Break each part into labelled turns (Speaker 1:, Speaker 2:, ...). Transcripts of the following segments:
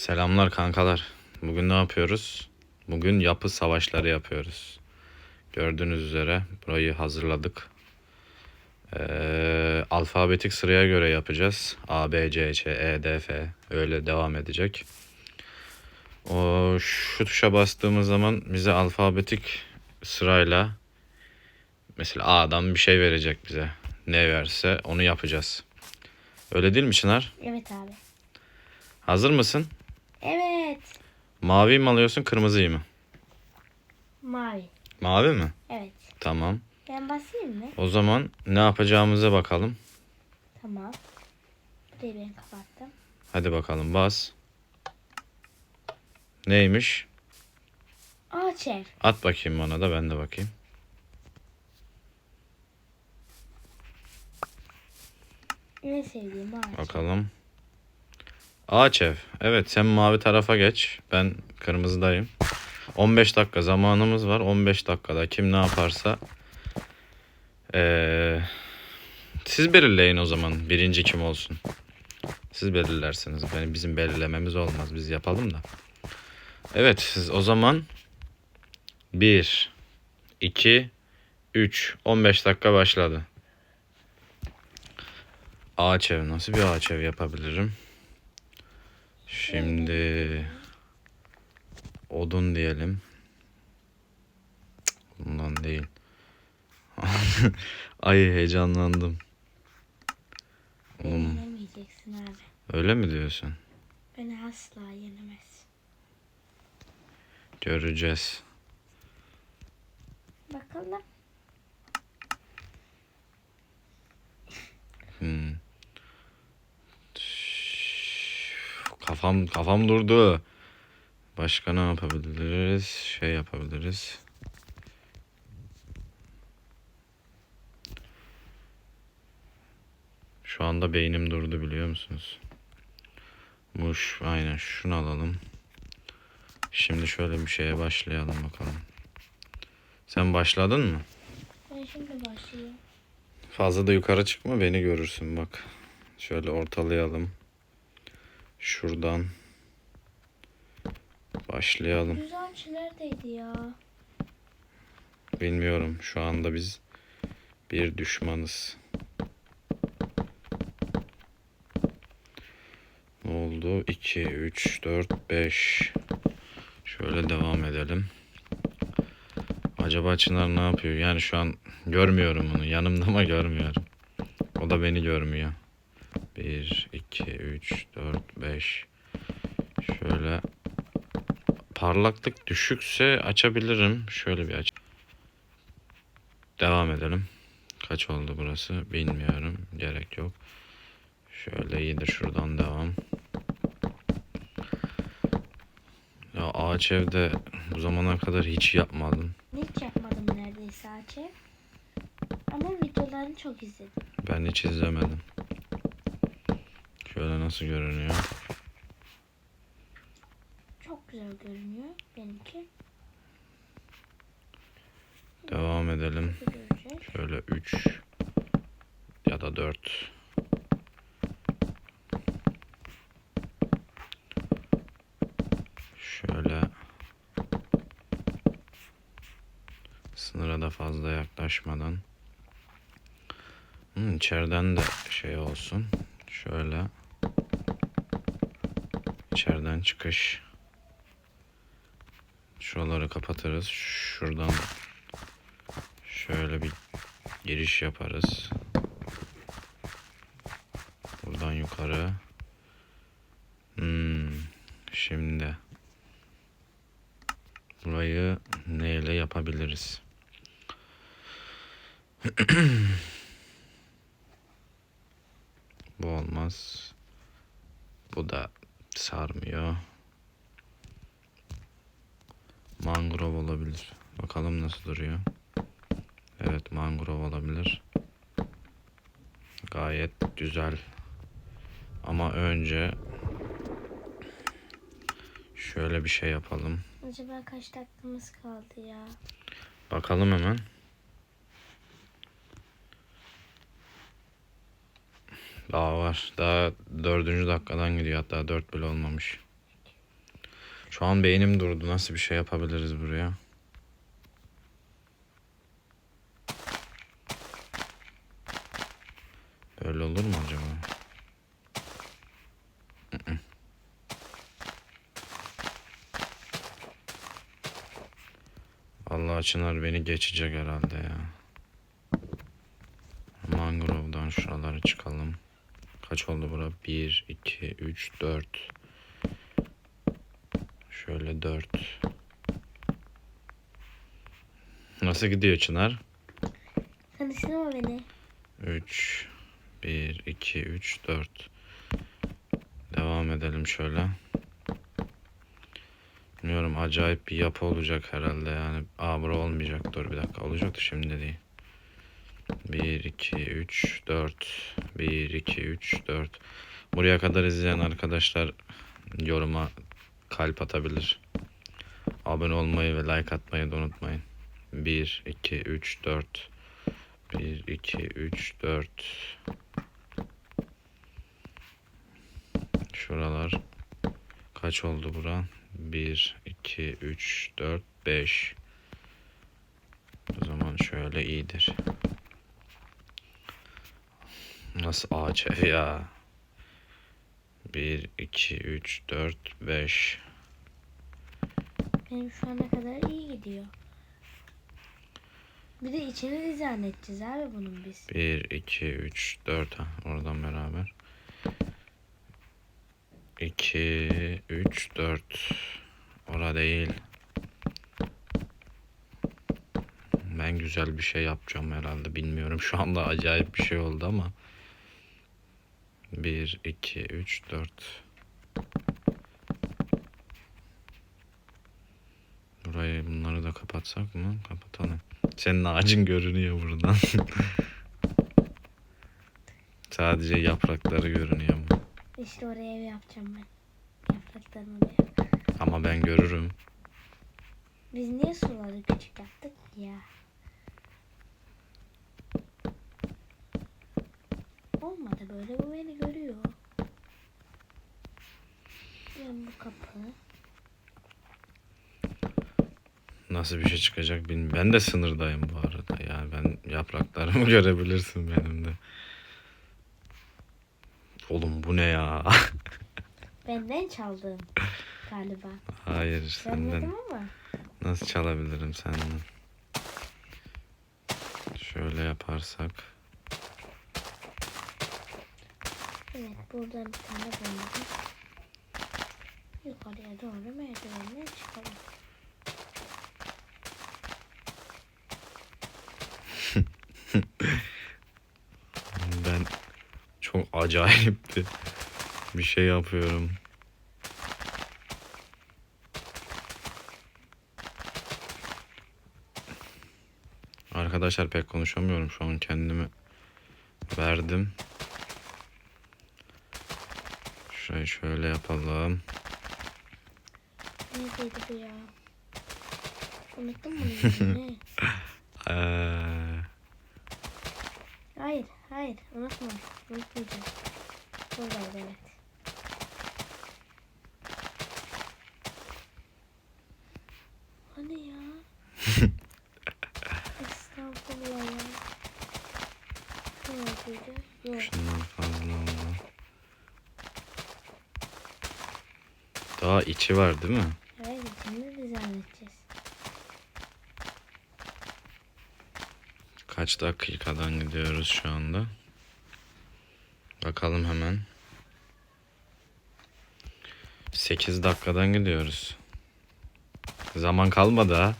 Speaker 1: Selamlar kankalar. Bugün ne yapıyoruz? Bugün yapı savaşları yapıyoruz. Gördüğünüz üzere burayı hazırladık. Ee, alfabetik sıraya göre yapacağız. A, B, C, Ç, E, D, F. Öyle devam edecek. O şu tuşa bastığımız zaman bize alfabetik sırayla mesela A'dan bir şey verecek bize. Ne verse onu yapacağız. Öyle değil mi Çınar?
Speaker 2: Evet abi.
Speaker 1: Hazır mısın?
Speaker 2: Evet.
Speaker 1: Mavi mi alıyorsun, kırmızıyı mı?
Speaker 2: Mavi.
Speaker 1: Mavi mi?
Speaker 2: Evet.
Speaker 1: Tamam.
Speaker 2: Ben basayım mı?
Speaker 1: O zaman ne yapacağımıza bakalım.
Speaker 2: Tamam. Burayı ben kapattım.
Speaker 1: Hadi bakalım bas. Neymiş?
Speaker 2: Ağaç ev.
Speaker 1: At bakayım bana da ben de bakayım.
Speaker 2: En sevdiğim ağaç.
Speaker 1: Bakalım. Ağaç ev. Evet sen mavi tarafa geç. Ben kırmızıdayım. 15 dakika zamanımız var. 15 dakikada kim ne yaparsa ee, siz belirleyin o zaman birinci kim olsun. Siz belirlersiniz. Yani bizim belirlememiz olmaz. Biz yapalım da. Evet siz o zaman 1 2 3 15 dakika başladı. Ağaç ev nasıl bir ağaç ev yapabilirim? Şimdi odun diyelim. Bundan değil. Ay heyecanlandım. Oğlum,
Speaker 2: yenemeyeceksin abi.
Speaker 1: öyle mi diyorsun?
Speaker 2: Beni asla yenemez.
Speaker 1: Göreceğiz.
Speaker 2: Bakalım.
Speaker 1: Hmm. Kafam kafam durdu. Başka ne yapabiliriz? Şey yapabiliriz. Şu anda beynim durdu biliyor musunuz? Muş aynen şunu alalım. Şimdi şöyle bir şeye başlayalım bakalım. Sen başladın mı?
Speaker 2: Ben şimdi başlayayım.
Speaker 1: Fazla da yukarı çıkma beni görürsün bak. Şöyle ortalayalım. Şuradan başlayalım.
Speaker 2: Düz ağaç neredeydi ya?
Speaker 1: Bilmiyorum şu anda biz bir düşmanız. Ne oldu? 2, 3, 4, 5. Şöyle devam edelim. Acaba Çınar ne yapıyor? Yani şu an görmüyorum onu. Yanımda ama görmüyorum. O da beni görmüyor. 1, 2, 3, 4, 5. Şöyle parlaklık düşükse açabilirim. Şöyle bir aç. Devam edelim. Kaç oldu burası bilmiyorum. Gerek yok. Şöyle iyidir şuradan devam. Ya ağaç evde bu zamana kadar hiç yapmadım.
Speaker 2: Hiç yapmadım neredeyse ağaç ev. Ama videolarını çok izledim.
Speaker 1: Ben hiç izlemedim. Şöyle nasıl görünüyor?
Speaker 2: Çok güzel görünüyor benimki.
Speaker 1: Devam edelim. Şöyle 3 ya da 4. Şöyle sınıra da fazla yaklaşmadan. Hmm, içeriden de şey olsun. Şöyle içeriden çıkış. Şuraları kapatırız. Şuradan Şöyle bir giriş yaparız. Buradan yukarı. Hmm, şimdi burayı neyle yapabiliriz? Bu olmaz. Bu da sarmıyor. Mangrove olabilir. Bakalım nasıl duruyor. Evet mangrove olabilir. Gayet güzel. Ama önce şöyle bir şey yapalım.
Speaker 2: Acaba kaç dakikamız kaldı ya?
Speaker 1: Bakalım hemen. Daha var. Daha dördüncü dakikadan gidiyor. Hatta dört bile olmamış. Şu an beynim durdu. Nasıl bir şey yapabiliriz buraya? Öyle olur mu acaba? Allah Çınar beni geçecek herhalde ya. Mangrove'dan şuralara çıkalım. Kaç oldu bura? 1, 2, 3, 4. Şöyle 4. Nasıl gidiyor Çınar?
Speaker 2: Tanıştırma beni.
Speaker 1: 3 1 2 3 4 Devam edelim şöyle. Bilmiyorum acayip bir yapı olacak herhalde yani. Aa bura olmayacak. Dur bir dakika olacaktı şimdi değil. 1 2 3 4 1 2 3 4 Buraya kadar izleyen arkadaşlar yoruma kalp atabilir. Abone olmayı ve like atmayı da unutmayın. 1 2 3 4 1, 2, 3, 4. Şuralar kaç oldu bura? 1, 2, 3, 4, 5. O zaman şöyle iyidir. Nasıl ağaç ev ya? 1, 2, 3, 4, 5.
Speaker 2: Benim şu ana kadar iyi gidiyor. Bir de içini dizayn edeceğiz abi bunun biz.
Speaker 1: 1, 2, 3, 4 ha oradan beraber. 2, 3, 4. Ora değil. Ben güzel bir şey yapacağım herhalde. Bilmiyorum. Şu anda acayip bir şey oldu ama. 1, 2, 3, 4. Burayı bunları da kapatsak mı? Kapatalım. Senin ağacın görünüyor buradan. Sadece yaprakları görünüyor mu?
Speaker 2: İşte oraya ev yapacağım ben. Yapraklarını oraya.
Speaker 1: Ama ben görürüm.
Speaker 2: Biz niye suları küçük yaptık ya? Olmadı böyle bu beni görüyor. Ben bu kapı.
Speaker 1: Nasıl bir şey çıkacak bilmiyorum. Ben de sınırdayım bu arada. Yani ben yapraklarımı görebilirsin benim de. Oğlum bu ne ya?
Speaker 2: Benden çaldın galiba.
Speaker 1: Hayır senden.
Speaker 2: ama.
Speaker 1: Nasıl çalabilirim senden? Şöyle yaparsak.
Speaker 2: Evet buradan bir tane buldum. Yukarıya doğru merdivenle çıkalım.
Speaker 1: Ben çok acayip bir, bir şey yapıyorum. Arkadaşlar pek konuşamıyorum şu an kendimi verdim. Şurayı şöyle yapalım.
Speaker 2: Neredeydi bu ya? Unuttum bunu. ne?
Speaker 1: Ee,
Speaker 2: Hayır, hayır. Unutma. Unutmayacağım. Buradaydı evet. Hani ya? Estağfurullah ya. Ne yapıyordu? Yok.
Speaker 1: şundan fazla oldu. Daha içi var değil mi?
Speaker 2: İçini dizayn edeceğiz.
Speaker 1: Kaç dakikadan gidiyoruz şu anda? Bakalım hemen. 8 dakikadan gidiyoruz. Zaman kalmadı ha.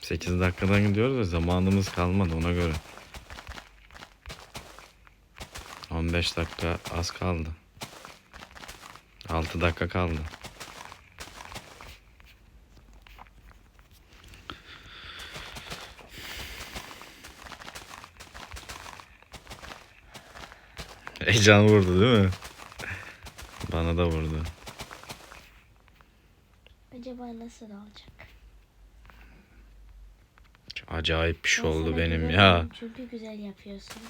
Speaker 1: Sekiz dakikadan gidiyoruz da zamanımız kalmadı ona göre. 15 dakika az kaldı. 6 dakika kaldı. Heyecan vurdu değil mi? Bana da vurdu.
Speaker 2: Acaba nasıl olacak?
Speaker 1: Acayip bir şey
Speaker 2: Ben
Speaker 1: oldu benim ya.
Speaker 2: Çünkü güzel yapıyorsun.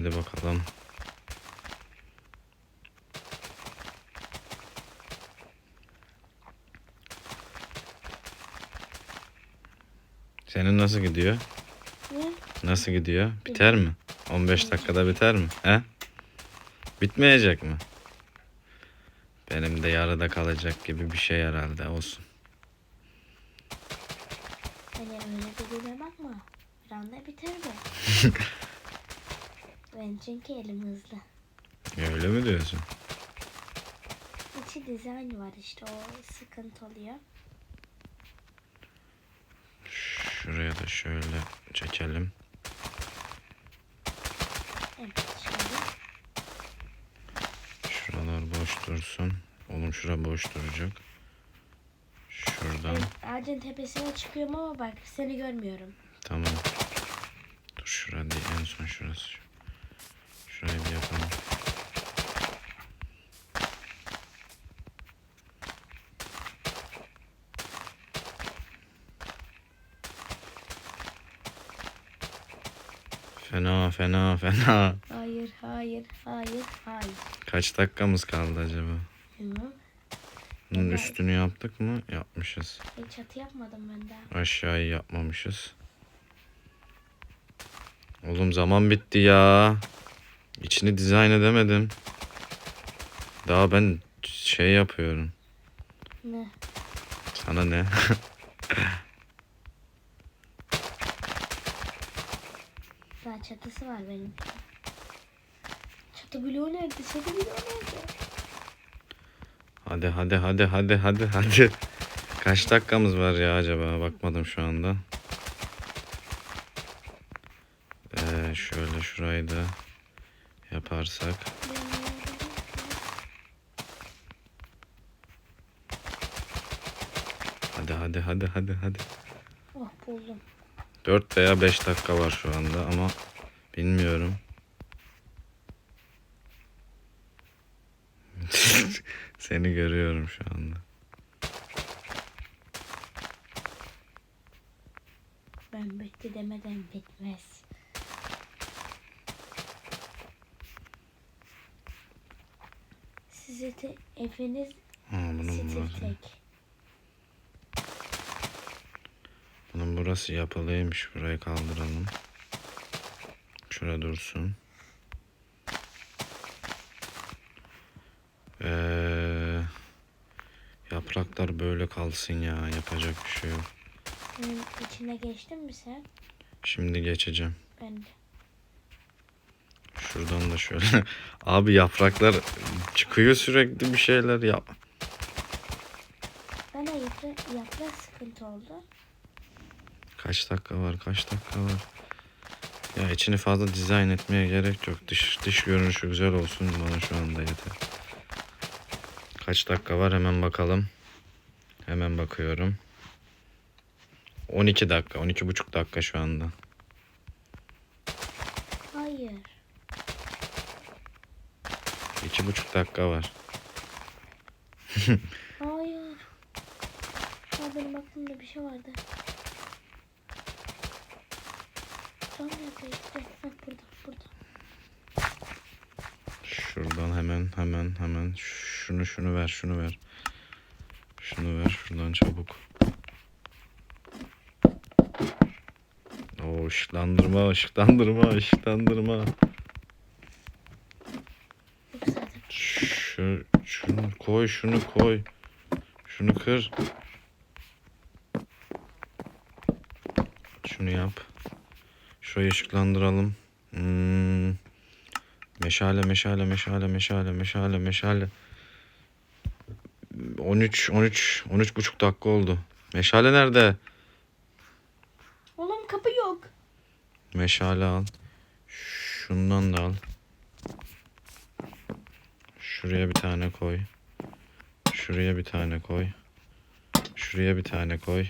Speaker 1: Hadi bakalım. Senin nasıl gidiyor?
Speaker 2: Ne?
Speaker 1: Nasıl gidiyor? Biter mi? 15 dakikada biter mi? He? Bitmeyecek mi? Benim de yarıda kalacak gibi bir şey herhalde olsun.
Speaker 2: Hani öyle dediğime bakma. Bir anda biter bu. ben çünkü elim hızlı.
Speaker 1: Öyle mi diyorsun?
Speaker 2: İçi dizayn var işte o sıkıntı oluyor.
Speaker 1: Şuraya da şöyle çekelim.
Speaker 2: Evet şöyle.
Speaker 1: Şuralar boş dursun. Oğlum şura boş duracak. Şuradan.
Speaker 2: Ben ağacın tepesine çıkıyorum ama bak seni görmüyorum.
Speaker 1: Tamam. Dur şura değil en son şurası. Şurayı bir yapalım. Fena fena fena.
Speaker 2: Hayır, hayır, hayır, hayır.
Speaker 1: Kaç dakikamız kaldı acaba?
Speaker 2: Bilmem.
Speaker 1: Bunun
Speaker 2: Evet.
Speaker 1: üstünü yaptık mı? Yapmışız.
Speaker 2: Hiç çatı yapmadım ben daha.
Speaker 1: Aşağıyı yapmamışız. Oğlum zaman bitti ya. İçini dizayn edemedim. Daha ben şey yapıyorum.
Speaker 2: Ne?
Speaker 1: Sana ne?
Speaker 2: Daha çatısı var benim. Çatı bloğu nerede? Çatı bloğu nerede?
Speaker 1: hadi hadi hadi hadi hadi hadi. Kaç dakikamız var ya acaba? Bakmadım şu anda. Ee, şöyle şurayı da yaparsak. Hadi hadi hadi hadi hadi.
Speaker 2: Oh buldum.
Speaker 1: 4 veya 5 dakika var şu anda ama bilmiyorum. Seni görüyorum şu anda.
Speaker 2: Ben bitti demeden bitmez. Sizi te Efeniz
Speaker 1: Ha, bunun burası,
Speaker 2: tek.
Speaker 1: bunun burası yapılıymış. Burayı kaldıralım. Şura dursun. Ee, yapraklar böyle kalsın ya. Yapacak bir şey yok.
Speaker 2: Bunun içine geçtin mi sen?
Speaker 1: Şimdi geçeceğim.
Speaker 2: Ben de.
Speaker 1: Şuradan da şöyle. Abi yapraklar çıkıyor sürekli bir şeyler yap.
Speaker 2: Bana yaprak, yaprak sıkıntı oldu.
Speaker 1: Kaç dakika var? Kaç dakika var? Ya içini fazla dizayn etmeye gerek yok. Dış dış görünüşü güzel olsun bana şu anda yeter. Kaç dakika var hemen bakalım. Hemen bakıyorum. 12 dakika, 12 buçuk dakika şu anda.
Speaker 2: Hayır.
Speaker 1: İki buçuk dakika var.
Speaker 2: Hayır. Ha, benim aklımda bir şey vardı. Tam neredeydi? Burada, burada.
Speaker 1: Şuradan hemen hemen hemen şunu şunu ver şunu ver. Şunu ver şuradan çabuk. Oo ışıklandırma ışıklandırma ışıklandırma.
Speaker 2: Yok zaten.
Speaker 1: Şu, şunu koy şunu koy. Şunu kır. Şunu yap. Şurayı ışıklandıralım. Hmm. Meşale meşale meşale meşale meşale meşale. 13 13 13 buçuk dakika oldu. Meşale nerede?
Speaker 2: Oğlum kapı yok.
Speaker 1: Meşale al. Şundan da al. Şuraya bir tane koy. Şuraya bir tane koy. Şuraya bir tane koy.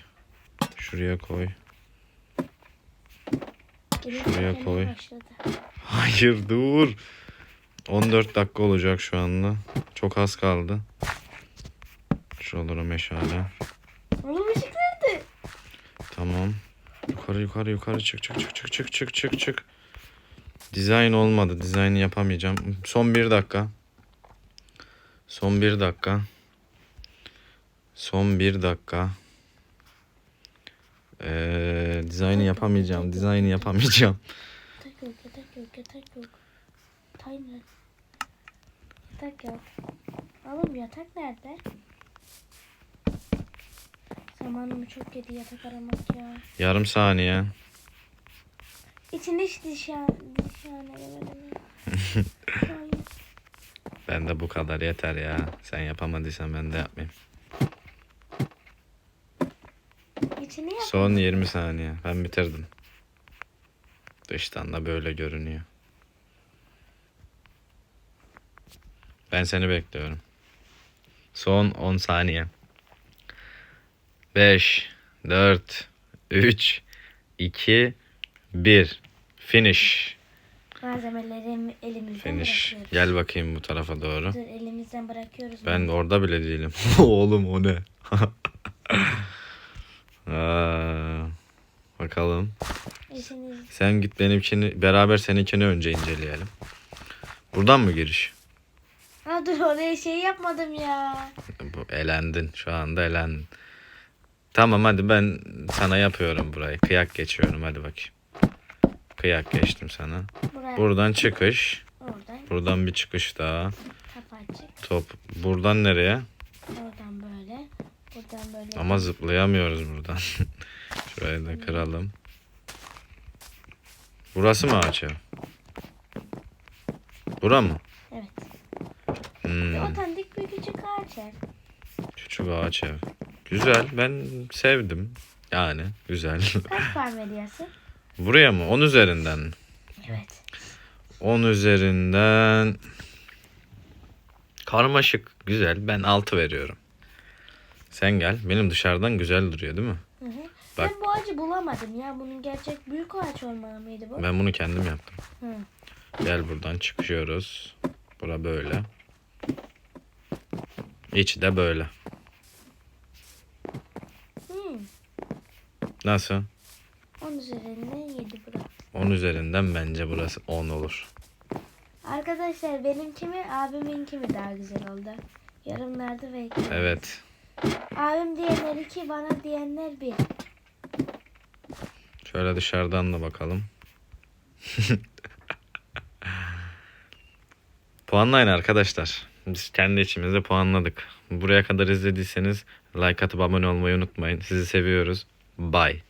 Speaker 1: Şuraya koy. Şuraya koy. Hayır dur. 14 dakika olacak şu anda. Çok az kaldı. Şuralara meşale.
Speaker 2: Oğlum ışık nerede?
Speaker 1: Tamam. Yukarı yukarı yukarı çık çık çık çık çık çık çık çık. Dizayn olmadı. Dizaynı yapamayacağım. Son bir dakika. Son bir dakika. Son bir dakika. Ee, dizaynı yapamayacağım. Dizaynı yapamayacağım.
Speaker 2: Yatak yok, yatak yok, yatak yok. Tayner. Yatak yok. Oğlum yatak nerede? Zamanımı çok yedi yatak aramak ya.
Speaker 1: Yarım saniye.
Speaker 2: İçinde hiç dişan, dişan edemedim.
Speaker 1: Ben de bu kadar yeter ya. Sen yapamadıysan ben de yapmayayım.
Speaker 2: İçini yap.
Speaker 1: Son 20 saniye. Ben bitirdim. Dıştan da böyle görünüyor. Ben seni bekliyorum. Son 10 saniye. 5 4 3 2 1 Finish.
Speaker 2: Malzemeleri elimizden
Speaker 1: Finish.
Speaker 2: bırakıyoruz.
Speaker 1: Gel bakayım bu tarafa doğru.
Speaker 2: Dur elimizden bırakıyoruz.
Speaker 1: Ben orada bile değilim. Oğlum o ne? Aa, bakalım.
Speaker 2: İçiniz...
Speaker 1: Sen git benimkini beraber seninkini önce inceleyelim. Buradan mı giriş?
Speaker 2: Ha dur oraya şey yapmadım ya.
Speaker 1: Bu elendin. Şu anda elendin. Tamam hadi ben sana yapıyorum burayı. Kıyak geçiyorum hadi bakayım. Kıyak geçtim sana.
Speaker 2: Buraya.
Speaker 1: Buradan çıkış.
Speaker 2: Oradan
Speaker 1: Buradan bir çıkış daha.
Speaker 2: kapatacak.
Speaker 1: Top. Buradan nereye?
Speaker 2: Oradan böyle. Buradan böyle.
Speaker 1: Ama zıplayamıyoruz buradan. Şurayı da kıralım. Burası mı ağaç ev? Bura mı?
Speaker 2: Evet.
Speaker 1: Hmm,
Speaker 2: Bir otantik bir küçük ağaç ev.
Speaker 1: küçük ağaç ev. Güzel. Ben sevdim. Yani güzel.
Speaker 2: Kaç puan veriyorsun?
Speaker 1: Buraya mı? 10 üzerinden. mi?
Speaker 2: Evet.
Speaker 1: 10 üzerinden karmaşık, güzel. Ben 6 veriyorum. Sen gel. Benim dışarıdan güzel duruyor değil mi?
Speaker 2: Hı hı.
Speaker 1: Bak.
Speaker 2: Ben bu ağacı bulamadım ya. Bunun gerçek büyük ağaç olmalı mıydı bu?
Speaker 1: Ben bunu kendim yaptım.
Speaker 2: Hı.
Speaker 1: Gel buradan çıkıyoruz. Bura böyle. İçi de böyle.
Speaker 2: Hı.
Speaker 1: Nasıl?
Speaker 2: 10 üzerinden 7 bura.
Speaker 1: 10 üzerinden bence burası 10 olur.
Speaker 2: Arkadaşlar benimki mi abiminki mi daha güzel oldu? Yorumlarda bekliyorum.
Speaker 1: Evet.
Speaker 2: Abim diyenler 2 bana diyenler 1.
Speaker 1: Şöyle dışarıdan da bakalım. Puanlayın arkadaşlar. Biz kendi içimizde puanladık. Buraya kadar izlediyseniz like atıp abone olmayı unutmayın. Sizi seviyoruz. Bye.